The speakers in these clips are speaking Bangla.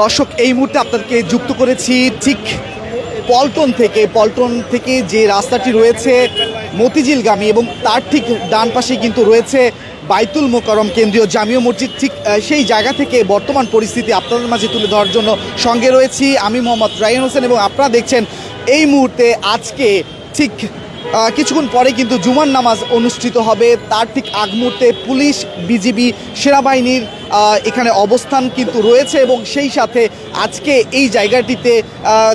দর্শক, এই মুহূর্তে আপনাদেরকে যুক্ত করেছি ঠিক পল্টন থেকে। পল্টন থেকে যে রাস্তাটি রয়েছে মতিঝিলগামী এবং তার ঠিক ডান পাশে কিন্তু রয়েছে বাইতুল মোকারম কেন্দ্রীয় জাতীয় মসজিদ। ঠিক সেই জায়গা থেকে বর্তমান পরিস্থিতি আপনাদের মাঝে তুলে ধরার জন্য সঙ্গে রয়েছি আমি মোহাম্মদ রায়ন হোসেন এবং আপনারা দেখছেন এই মুহূর্তে আজকে ঠিক কিছুক্ষণ পরে কিন্তু জুমার নামাজ অনুষ্ঠিত হবে। তার ঠিক আগ মুহূর্তে পুলিশ, বিজিবি, সেনাবাহিনীর এখানে অবস্থান কিন্তু রয়েছে এবং সেই সাথে আজকে এই জায়গাটিতে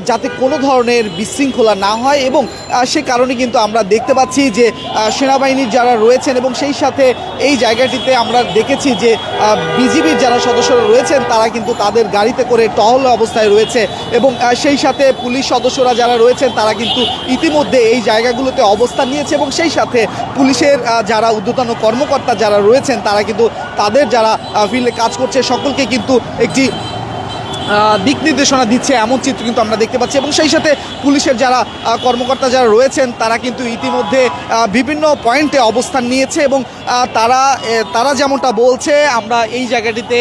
যাতে কোনো ধরনের বিশৃঙ্খলা না হয় এবং সে কারণে কিন্তু আমরা দেখতে পাচ্ছি যে সেনাবাহিনীর যারা রয়েছেন এবং সেই সাথে এই জায়গাটিতে আমরা দেখেছি যে বিজিবির যারা সদস্যরা রয়েছেন তারা কিন্তু তাদের গাড়িতে করে টহল অবস্থায় রয়েছে এবং সেই সাথে পুলিশ সদস্যরা যারা রয়েছেন তারা কিন্তু ইতিমধ্যে এই জায়গাগুলোতে অবস্থান নিয়েছে এবং সেই সাথে পুলিশের যারা ঊর্ধ্বতন কর্মকর্তা যারা রয়েছেন তারা কিন্তু তাদের যারা ফিল্ডে কাজ করছে। সকলকে কিন্তু একটি দিক নির্দেশনা দিচ্ছে এমন চিত্র কিন্তু আমরা দেখতে পাচ্ছি। এবং সেই সাথে পুলিশের যারা কর্মকর্তা যারা রয়েছেন, তারা কিন্তু ইতিমধ্যে বিভিন্ন পয়েন্টে অবস্থান নিয়েছে এবং তারা তারা যেমনটা বলছে, আমরা এই জায়গাটিতে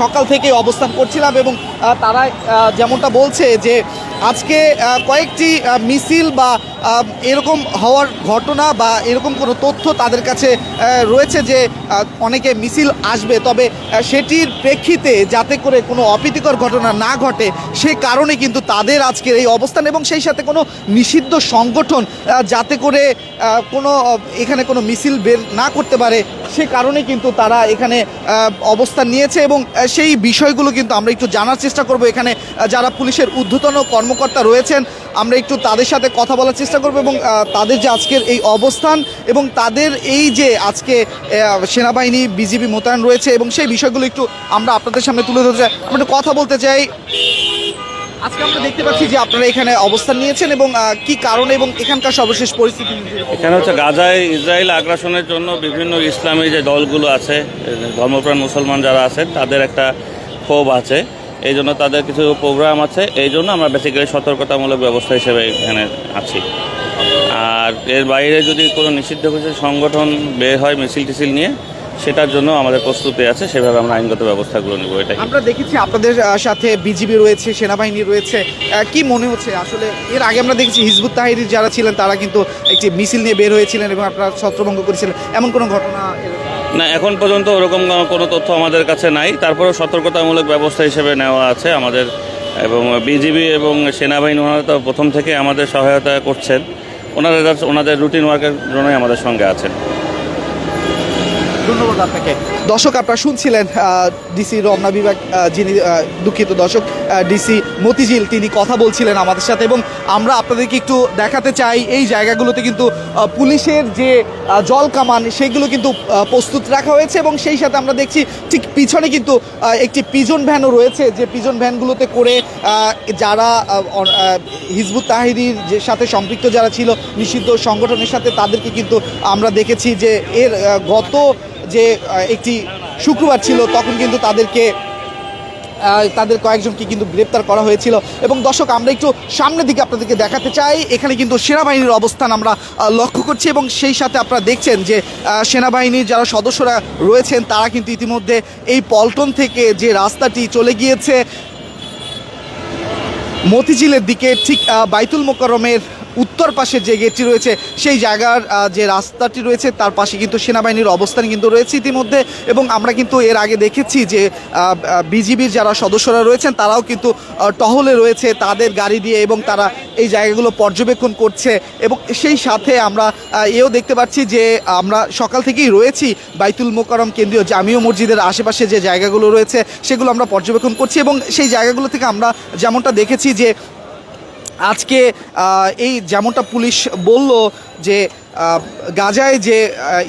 সকাল থেকে অবস্থান করছিলাম এবং তারা যেমনটা বলছে যে, আজকে কয়েকটি মিছিল বা এরকম হওয়ার ঘটনা বা এরকম কোনো তথ্য তাদের কাছে রয়েছে যে অনেকে মিছিল আসবে, তবে সেটির প্রেক্ষিতে যাতে করে কোনো অপ্রীতিকর ঘটনা না ঘটে, সে কারণে কিন্তু তাদের আজকের এই অবস্থান এবং সেই সাথে কোনো নিষিদ্ধ সংগঠন যাতে করে কোনো, এখানে কোনো মিছিল বের না করতে পারে, সে কারণে কিন্তু তারা এখানে অবস্থান নিয়েছে এবং সেই বিষয়গুলো কিন্তু আমরা একটু জানার চেষ্টা করব। এখানে যারা পুলিশের ঊর্ধ্বতন কর্মকর্তা রয়েছেন আমরা একটু তাদের সাথে কথা বলার চেষ্টা করব এবং তাদের যে আজকের এই অবস্থান এবং তাদের এই যে আজকে সেনাবাহিনী বিজিবি মোতায়েন রয়েছে এবং সেই বিষয়গুলো একটু আমরা আপনাদের সামনে তুলে ধরতে চাই। আমরা একটু কথা বলতে চাই। আজকে আমরা দেখতে পাচ্ছি যে আপনারা এখানে অবস্থান নিয়েছেন এবং কি কারণে এবং এখানকার সর্বশেষ পরিস্থিতি এখানে হচ্ছে গাজায় ইসরায়েল আগ্রাসনের জন্য বিভিন্ন ইসলামী যে দলগুলো আছে ধর্মপ্রাণ মুসলমান যারা আছেন তাদের একটা ক্ষোভ আছে। এই জন্য তাদের কিছু প্রোগ্রাম আছে। এই জন্য আমরা বেসিক্যালি সতর্কতামূলক ব্যবস্থা হিসেবে এখানে আছি। আর এর বাইরে যদি কোনো নিষিদ্ধ কিছু সংগঠন বের হয় মিছিল টিছিল নিয়ে, সেটার জন্য আমাদের প্রস্তুতি আছে, সেভাবে আমরা আইনগত ব্যবস্থাগুলো নেব, এটাই। আমরা দেখেছি আপনাদের সাথে বিজিবি রয়েছে, সেনাবাহিনী রয়েছে। কি মনে হচ্ছে? আসলে এর আগে আমরা দেখেছি হিজবুত তাহিরির যারা ছিলেন, তারা কিন্তু একটি মিছিল নিয়ে বের হয়েছিলেন এবং আপনারা ছত্রভঙ্গ করেছিলেন। এমন কোনো ঘটনা না, এখন পর্যন্ত ওরকম কোনো- তথ্য আমাদের কাছে নাই। তারপরেও সতর্কতামূলক ব্যবস্থা হিসেবে নেওয়া আছে আমাদের, এবং বিজিবি এবং সেনাবাহিনী ওনারা তো প্রথম থেকে আমাদের সহায়তা করছেন। ওনারা ওনাদের রুটিন ওয়ার্কের জন্যই আমাদের সঙ্গে আছেন। ধন্যবাদ আপনাকে। দর্শক আপনারা শুনছিলেন ডিসি রমনা বিভাগ যিনি দুঃখিত দর্শক ডিসি মতিঝিল, তিনি কথা বলছিলেন আমাদের সাথে এবং আমরা আপনাদেরকে একটু দেখাতে চাই, এই জায়গাগুলোতে কিন্তু পুলিশের যে জল কামান, সেগুলো কিন্তু প্রস্তুত রাখা হয়েছে এবং সেই সাথে আমরা দেখছি ঠিক পিছনে কিন্তু একটি পিজন ভ্যানও রয়েছে, যে পিজন ভ্যানগুলোতে করে যারা হিজবুত তাহিরির যে সাথে সম্পৃক্ত যারা ছিল, নিষিদ্ধ সংগঠনের সাথে তাদেরকে কিন্তু আমরা দেখেছি যে এর গত যে একটি শুক্রবার ছিল, তখন কিন্তু তাদেরকে তাদের কয়েকজনকে কিন্তু গ্রেপ্তার করা হয়েছিল। এবং দর্শক, আমরা একটু সামনের দিকে আপনাদেরকে দেখাতে চাই। এখানে কিন্তু সেনাবাহিনীর অবস্থান আমরা লক্ষ্য করছি এবং সেই সাথে আপনারা দেখছেন যে সেনাবাহিনীর যারা সদস্যরা রয়েছেন, তারা কিন্তু ইতিমধ্যে এই পল্টন থেকে যে রাস্তাটি চলে গিয়েছে, মতিঝিলের দিকে, ঠিক বাইতুল মোকাররমের উত্তর পাশে যে গেটটি রয়েছে, সেই জায়গার যে রাস্তাটি রয়েছে, তার পাশে কিন্তু সেনাবাহিনীর অবস্থান কিন্তু রয়েছে ইতিমধ্যে এবং আমরা কিন্তু এর আগে দেখেছি যে বিজিবির যারা সদস্যরা রয়েছেন, তারাও কিন্তু টহলে রয়েছে তাদের গাড়ি দিয়ে এবং তারা এই জায়গাগুলো পর্যবেক্ষণ করছে এবং সেই সাথে আমরা এও দেখতে পাচ্ছি যে, আমরা সকাল থেকেই রয়েছি বাইতুল মোকারম কেন্দ্রীয় জামিও মসজিদের আশেপাশে যে জায়গাগুলো রয়েছে, সেগুলো আমরা পর্যবেক্ষণ করছি এবং সেই জায়গাগুলো থেকে আমরা যেমনটা দেখেছি যে আজকে এই যেমনটা পুলিশ বলল যে গাজায় যে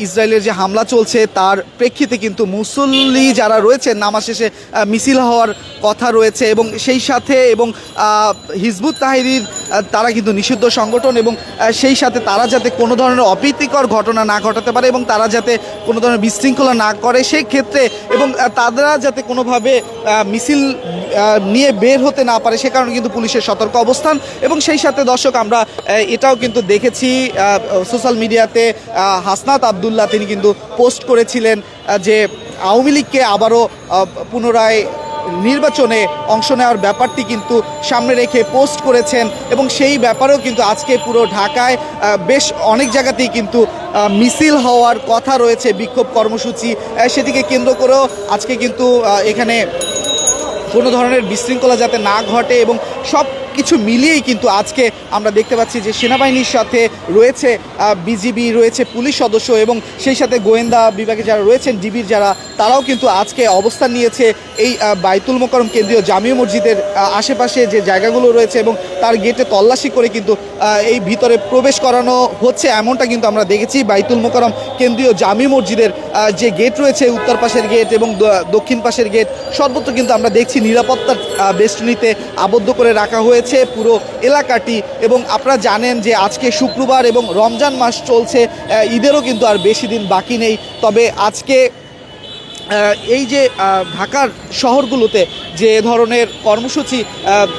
ইসরায়েলের যে হামলা চলছে, তার প্রেক্ষিতে কিন্তু মুসল্লি যারা রয়েছে নামা শেষে মিছিল হওয়ার কথা রয়েছে এবং সেই সাথে এবং হিজবুত তাহিরির তারা কিন্তু নিষিদ্ধ সংগঠন এবং সেই সাথে তারা যাতে কোনো ধরনের অপ্রীতিকর ঘটনা না ঘটাতে পারে এবং তারা যাতে কোনো ধরনের বিশৃঙ্খলা না করে, সেই ক্ষেত্রে এবং তারা যাতে কোনোভাবে মিছিল নিয়ে বের হতে না পারে, সে কারণে কিন্তু পুলিশের সতর্ক অবস্থান এবং সেই সাথে দর্শক আমরা এটাও কিন্তু দেখেছি সোশ্যাল মিডিয়াতে হাসনাত আবদুল্লাহ তিনি কিন্তু পোস্ট করেছিলেন যে আওয়ামী লীগকে আবারও পুনরায় নির্বাচনে অংশ নেওয়ার ব্যাপারটি কিন্তু সামনে রেখে পোস্ট করেছেন এবং সেই ব্যাপারেও কিন্তু আজকে পুরো ঢাকায় বেশ অনেক জায়গাতেই কিন্তু মিছিল হওয়ার কথা রয়েছে বিক্ষোভ কর্মসূচি সেদিকে কেন্দ্র করেও আজকে কিন্তু এখানে কোনো ধরনের বিশৃঙ্খলা যাতে না ঘটে এবং সব কিছু মিলিয়েই কিন্তু আজকে আমরা দেখতে পাচ্ছি যে সেনাবাহিনীর সাথে রয়েছে বিজিবি, রয়েছে পুলিশ সদস্য এবং সেই সাথে গোয়েন্দা বিভাগে যারা রয়েছেন, ডিবির যারা, তারাও কিন্তু আজকে অবস্থান নিয়েছে এই বাইতুল মোকরম কেন্দ্রীয় জাতীয় মসজিদের আশেপাশে যে জায়গাগুলো রয়েছে এবং তার গেটে তল্লাশি করে কিন্তু এই ভিতরে প্রবেশ করানো হচ্ছে। এমনটা কিন্তু আমরা দেখেছি বাইতুল মোকরম কেন্দ্রীয় জামি মসজিদের যে গেট রয়েছে, উত্তর পাশের গেট এবং দক্ষিণ পাশের গেট, সর্বত্র কিন্তু আমরা দেখছি নিরাপত্তার বেষ্টনীতে আবদ্ধ করে রাখা হয়েছে। পুরো এলাকাটি এবং আপনারা জানেন যে আজকে শুক্রবার এবং রমজান মাস চলছে ঈদেরও কিন্তু আর বেশি দিন বাকি নেই। তবে আজকে এই যে ঢাকার শহরগুলোতে যে ধরনের কর্মসূচি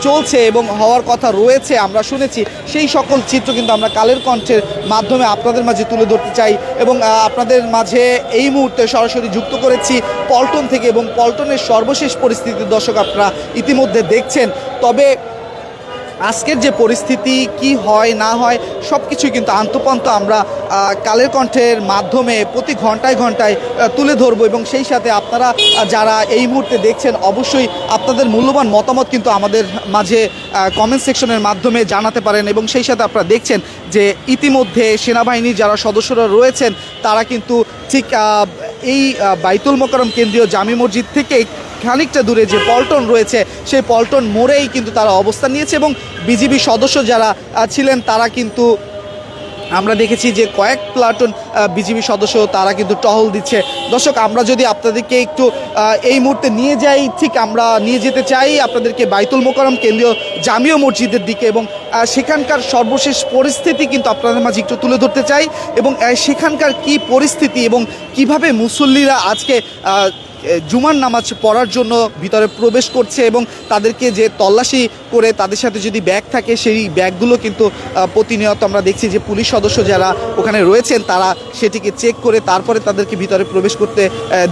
চলছে এবং হওয়ার কথা রয়েছে, আমরা শুনেছি, সেই সকল চিত্র কিন্তু আমরা কালের কণ্ঠের মাধ্যমে আপনাদের মাঝে তুলে ধরতে চাই এবং আপনাদের মাঝে এই মুহূর্তে সরাসরি যুক্ত করেছি পল্টন থেকে এবং পল্টনের সর্বশেষ পরিস্থিতি দর্শক আপনারা ইতিমধ্যে দেখছেন। তবে আজকের যে পরিস্থিতি, কি হয়, না হয় সব কিছুই কিন্তু আন্তপান্ত আমরা কালের কণ্ঠের মাধ্যমে প্রতি ঘন্টায় ঘন্টায় তুলে ধরবো এবং সেই সাথে আপনারা যারা এই মুহূর্তে দেখছেন, অবশ্যই আপনাদের মূল্যবান মতামত কিন্তু আমাদের মাঝে কমেন্ট সেকশনের মাধ্যমে জানাতে পারেন এবং সেই সাথে আপনারা দেখছেন যে ইতিমধ্যে সেনাবাহিনীর যারা সদস্যরা রয়েছেন, তারা কিন্তু ঠিক এই বাইতুল মোকারম কেন্দ্রীয় জামি মসজিদ থেকে খানিকটা দূরে যে পল্টন রয়েছে, সেই পল্টন মোড়েই কিন্তু তারা অবস্থান নিয়েছে এবং বিজিবি সদস্য যারা ছিলেন তারা কিন্তু, আমরা দেখেছি যে কয়েক প্লাটুন বিজিবি সদস্য তারা কিন্তু টহল দিচ্ছে। দর্শক, আমরা যদি আপনাদেরকে একটু এই মুহূর্তে নিয়ে যাই, ঠিক আমরা নিয়ে যেতে চাই আপনাদেরকে বাইতুল মোকারম কেন্দ্রীয় জাতীয় মসজিদের দিকে এবং সেখানকার সর্বশেষ পরিস্থিতি কিন্তু আপনাদের মাঝে একটু তুলে ধরতে চাই এবং সেখানকার কি পরিস্থিতি এবং কীভাবে মুসল্লিরা আজকে জুমার নামাজ পড়ার জন্য ভিতরে প্রবেশ করছে এবং তাদেরকে যে তল্লাশি করে তাদের সাথে যদি ব্যাগ থাকে, সেই ব্যাগগুলো কিন্তু প্রতিনিয়ত আমরা দেখছি যে পুলিশ সদস্য যারা ওখানে রয়েছেন, তারা সেটিকে চেক করে তারপরে তাদেরকে ভিতরে প্রবেশ করতে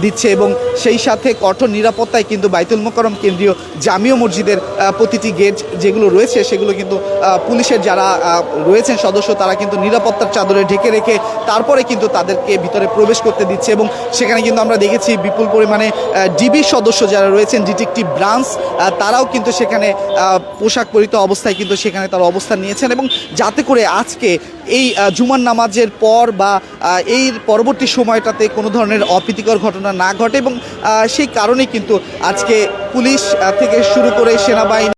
দিচ্ছে এবং সেই সাথে কঠোর নিরাপত্তায় কিন্তু বাইতুল মোকরম কেন্দ্রীয় জাতীয় মসজিদের প্রতিটি গেট যেগুলো রয়েছে, সেগুলো কিন্তু পুলিশের যারা রয়েছেন সদস্য, তারা কিন্তু নিরাপত্তার চাদরে ঢেকে রেখে তারপরে কিন্তু তাদেরকে ভিতরে প্রবেশ করতে দিচ্ছে এবং সেখানে কিন্তু আমরা দেখেছি বিপুল পরিমাণে ডিবি সদস্য যারা রয়েছেন, ডিটেকটিভ ব্রাঞ্চ তারাও কিন্তু সেখানে পোশাক পরিহিত অবস্থায় কিন্তু সেখানে তারা অবস্থান নিয়েছেন এবং যাতে করে আজকে এই জুমার নামাজের পর বা এই পরবর্তী সময়টাতে কোনো ধরনের অপ্রীতিকর ঘটনা না ঘটে এবং সেই কারণে কিন্তু আজকে পুলিশ থেকে শুরু করে সেনাবাহিনী